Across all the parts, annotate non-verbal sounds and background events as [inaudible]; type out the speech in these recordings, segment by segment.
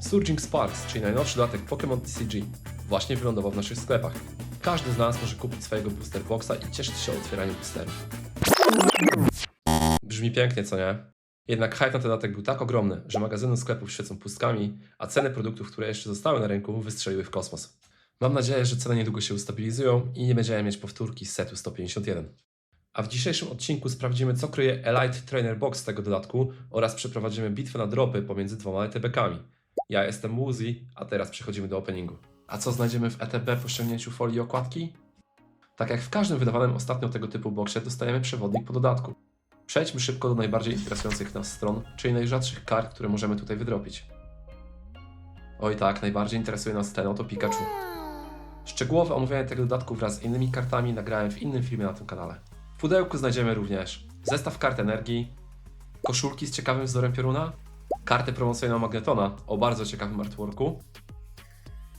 Surging Sparks, czyli najnowszy dodatek Pokémon TCG, właśnie wylądował w naszych sklepach. Każdy z nas może kupić swojego booster boxa i cieszyć się otwieraniem boosterów. Brzmi pięknie, co nie? Jednak hype na ten dodatek był tak ogromny, że magazyny sklepów świecą pustkami, a ceny produktów, które jeszcze zostały na rynku, wystrzeliły w kosmos. Mam nadzieję, że ceny niedługo się ustabilizują i nie będziemy mieć powtórki z setu 151. A w dzisiejszym odcinku sprawdzimy, co kryje Elite Trainer Box tego dodatku oraz przeprowadzimy bitwę na dropy pomiędzy dwoma ETB-kami. Ja jestem Woozy, a teraz przechodzimy do openingu. A co znajdziemy w ETB po ściągnięciu folii okładki? Tak jak w każdym wydawanym ostatnio tego typu boxie, dostajemy przewodnik po dodatku. Przejdźmy szybko do najbardziej interesujących nas stron, czyli najrzadszych kart, które możemy tutaj wydropić. Oj tak, najbardziej interesuje nas ten oto Pikachu. Szczegółowe omówienie tego dodatku wraz z innymi kartami nagrałem w innym filmie na tym kanale. W pudełku znajdziemy również zestaw kart energii, koszulki z ciekawym wzorem pioruna, kartę promocyjną Magnetona o bardzo ciekawym artworku.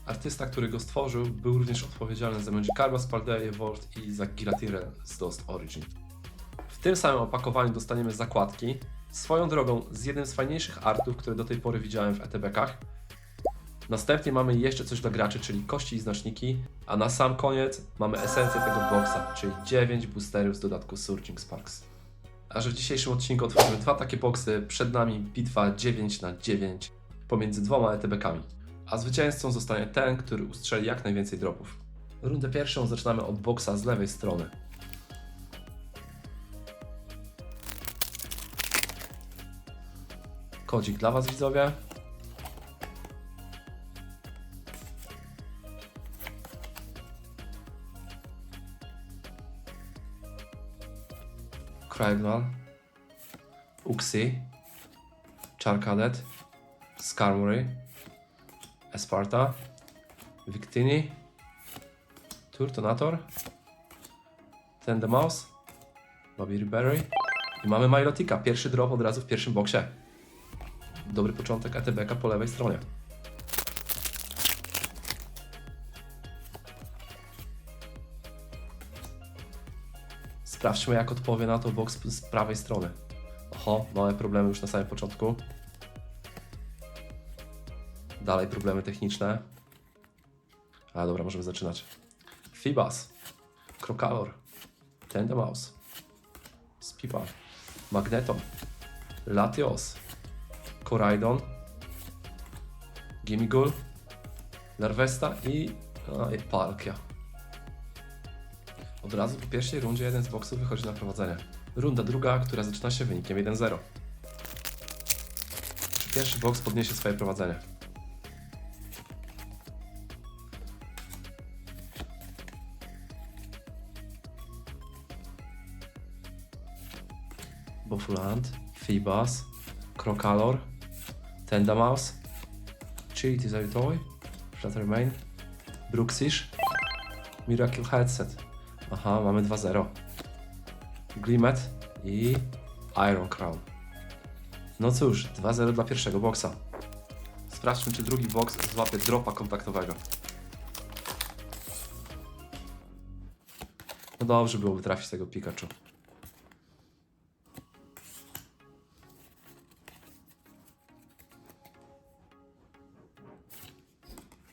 Artysta, który go stworzył, był również odpowiedzialny za Magikarpa z Paldea Evolved i za Giratirę z Lost Origin. W tym samym opakowaniu dostaniemy zakładki, swoją drogą z jednym z fajniejszych artów, które do tej pory widziałem w ETB-kach. Następnie mamy jeszcze coś dla graczy, czyli kości i znaczniki, a na sam koniec mamy esencję tego boxa, czyli 9 boosterów z dodatku Surging Sparks. A że w dzisiejszym odcinku otworzymy dwa takie boxy, przed nami bitwa 9 na 9 pomiędzy dwoma ETB-kami. A zwycięzcą zostanie ten, który ustrzeli jak najwięcej dropów. Rundę pierwszą zaczynamy od boxa z lewej strony. Kodzik dla Was widzowie. Craigwell, Uxie, Charcadet, Skarmory, Esparta, Victini, Turtonator, Tendemaus, Bobby Ribery i mamy Milotika, pierwszy drop od razu w pierwszym boksie. Dobry początek ATB-ka po lewej stronie. Sprawdźmy jak odpowie na to box z prawej strony. Oho, małe problemy już na samym początku. Dalej problemy techniczne. A dobra, możemy zaczynać. Fibas, Krokalor, Tendemaus, Spipar, Magneton, Latios, Koraidon, Gimigul, Larvesta i, a, i Palkia. Od razu po pierwszej rundzie jeden z boksów wychodzi na prowadzenie. Runda druga, która zaczyna się wynikiem 1-0. Czy pierwszy boks podniesie swoje prowadzenie? Bofulant, Fibas, Krokalor, Tendamaus, Cheat is Toy, Fluttermane, Bruxish, Miracle Headset. Aha, mamy 2-0. Glimet i Iron Crown. No cóż, 2-0 dla pierwszego boksa. Sprawdźmy, czy drugi boks złapie dropa kontaktowego. No dobrze byłoby trafić tego Pikachu.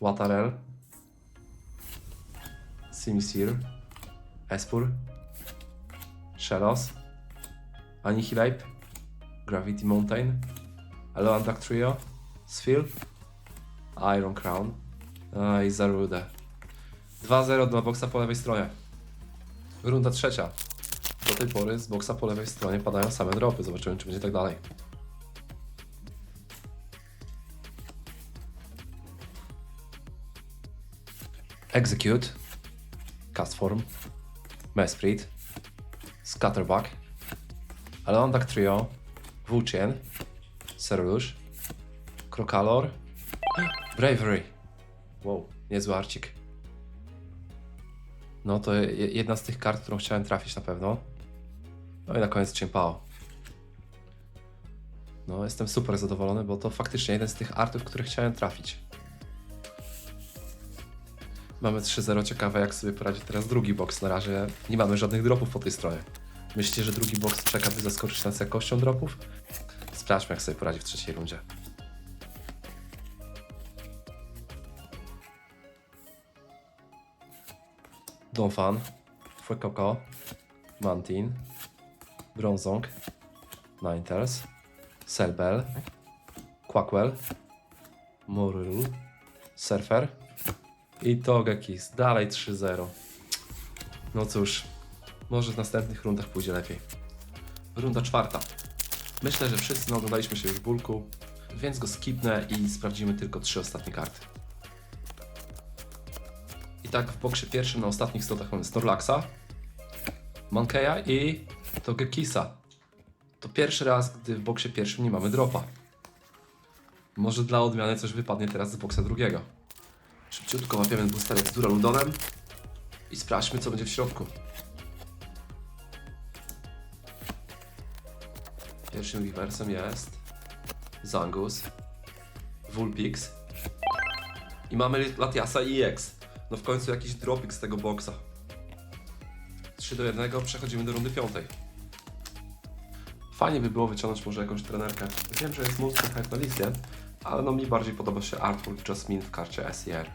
Watarel, Simisir, Espur, Shellos, Annihilate, Gravity Mountain, Alolandak Trio, Sphere, Iron Crown i Zarude. 2-0 dla boksa po lewej stronie. Runda trzecia. Do tej pory z boksa po lewej stronie padają same dropy. Zobaczymy, czy będzie tak dalej. Execute, Castform, Mesprit, Scatterback, Alondak Trio, Wuchien, Cerulean, Krokalor, [gasps] Bravery. Wow, niezły arcik. No to je- jedna z tych kart, którą chciałem trafić na pewno. No i na koniec Chimpao. No, jestem super zadowolony, bo to faktycznie jeden z tych artów, które chciałem trafić. Mamy 3-0, ciekawe jak sobie poradzi teraz drugi box. Na razie nie mamy żadnych dropów po tej stronie. Myślicie, że drugi box czeka, by zaskoczyć nas jakością dropów? Sprawdźmy jak sobie poradzi w trzeciej rundzie. Donphan, Fuekoko, Mantin, Bronzong, Ninetales, Selbel, Quackwell, Morul, Surfer, i Togekiss. Dalej 3-0. No cóż, może w następnych rundach pójdzie lepiej. Runda czwarta. Myślę, że wszyscy naoglądaliśmy się już bulku, więc go skipnę i sprawdzimy tylko trzy ostatnie karty. I tak w boksie pierwszym na ostatnich slotach mamy Snorlaxa, Mankeya i Togekisa. To pierwszy raz, gdy w boksie pierwszym nie mamy dropa. Może dla odmiany coś wypadnie teraz z boksa drugiego. Szybciutko łapiemy boosterek z Duraludonem i sprawdźmy co będzie w środku. Pierwszym reversem jest Zangus, Vulpix i mamy Latiasa i EX. No w końcu jakiś dropik z tego boksa. 3 do 1, przechodzimy do rundy piątej. Fajnie by było wyciągnąć może jakąś trenerkę. Wiem, że jest mnóstwo hype na liście, ale no mi bardziej podoba się artwork Jasmine w karcie SER.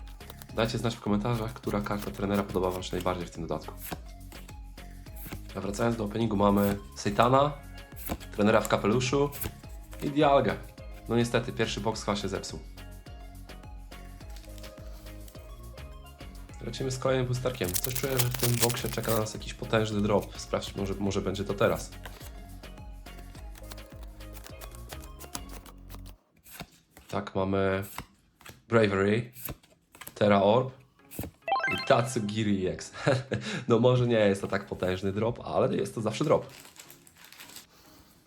Dajcie znać w komentarzach, która karta trenera podoba Wam się najbardziej w tym dodatku. A wracając do openingu mamy Seitana, trenera w kapeluszu i Dialgę. No niestety, pierwszy box chyba się zepsuł. Lecimy z kolejnym boosterkiem. Coś czuję, że w tym boxie czeka na nas jakiś potężny drop. Sprawdźmy, może, może będzie to teraz. Tak, mamy Bravery, Terra Orb i Tatsugiri X. [laughs] no może nie jest to tak potężny drop, ale jest to zawsze drop.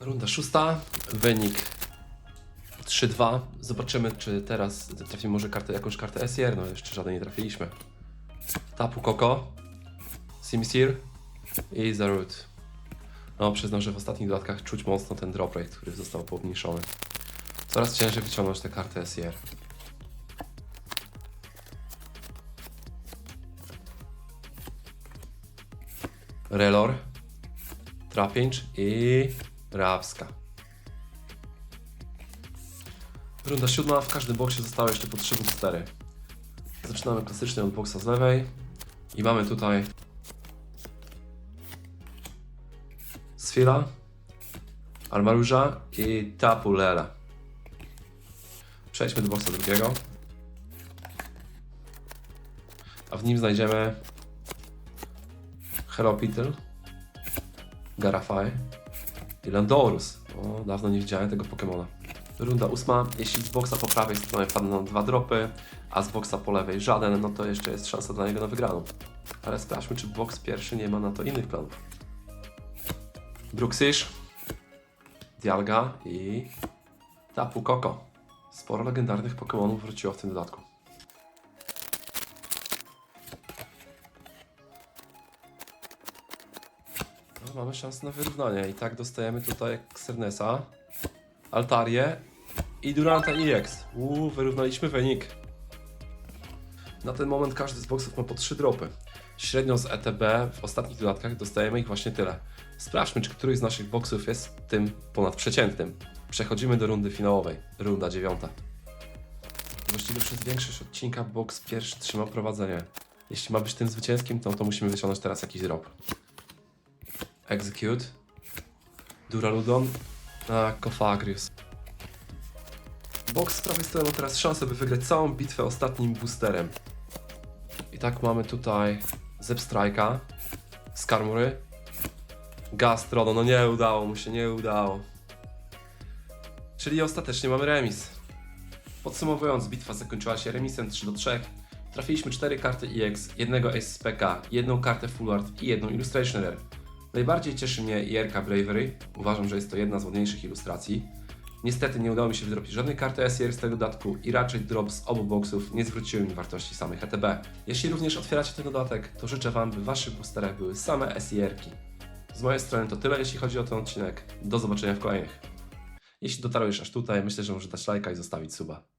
Runda szósta, wynik 3-2. Zobaczymy, czy teraz trafimy może kartę, jakąś kartę SR. No jeszcze żadnej nie trafiliśmy. Tapu Koko, Simsir i Zarut. No przyznam, że w ostatnich dodatkach czuć mocno ten drop rate, który został pomniejszony. Coraz ciężej wyciągnąć te karty SR. Relor, Trapinch i Rapska. Runda siódma, w każdym boksie zostały jeszcze po 3 boostery. Zaczynamy klasycznie od boksa z lewej i mamy tutaj Sfila, Armaruża i Tapu Lela. Przejdźmy do boksa drugiego. A w nim znajdziemy Hello Peter, Garafai i Landorus. O, dawno nie widziałem tego Pokemona. Runda ósma. Jeśli z boksa po prawej stronie padną dwa dropy, a z boksa po lewej żaden, no to jeszcze jest szansa dla niego na wygraną. Ale sprawdźmy, czy boks pierwszy nie ma na to innych planów. Bruxish, Dialga i Tapu Koko. Sporo legendarnych Pokémonów wróciło w tym dodatku. Mamy szansę na wyrównanie i tak dostajemy tutaj Xernesa, Altarię i Duranta EX. Uuu, wyrównaliśmy wynik. Na ten moment każdy z boksów ma po 3 dropy. Średnio z ETB w ostatnich dodatkach dostajemy ich właśnie tyle. Sprawdźmy, czy któryś z naszych boksów jest tym ponadprzeciętnym. Przechodzimy do rundy finałowej, runda dziewiąta. Właściwie przez większość odcinka boks pierwszy trzyma prowadzenie. Jeśli ma być tym zwycięskim, to, to musimy wyciągnąć teraz jakiś drop. Execute. Duraludon. A, Kofagrius. Box z prawej strony ma teraz szansę, by wygrać całą bitwę ostatnim boosterem. I tak mamy tutaj Zepstrike'a, Skarmury, Gastrono, no nie udało mu się, nie udało. Czyli ostatecznie mamy remis. Podsumowując, bitwa zakończyła się remisem 3 do 3. Trafiliśmy 4 karty EX, jednego SPK, jedną kartę Full Art i jedną Illustration Rare. Najbardziej cieszy mnie IRK Bravery. Uważam, że jest to jedna z ładniejszych ilustracji. Niestety nie udało mi się wydropić żadnej karty SR z tego dodatku i raczej drop z obu boxów nie zwróciły mi wartości samych ETB. Jeśli również otwieracie ten dodatek, to życzę Wam, by w Waszych boosterach były same SIR-ki. Z mojej strony to tyle, jeśli chodzi o ten odcinek. Do zobaczenia w kolejnych. Jeśli dotarłeś aż tutaj, myślę, że może dać lajka i zostawić suba.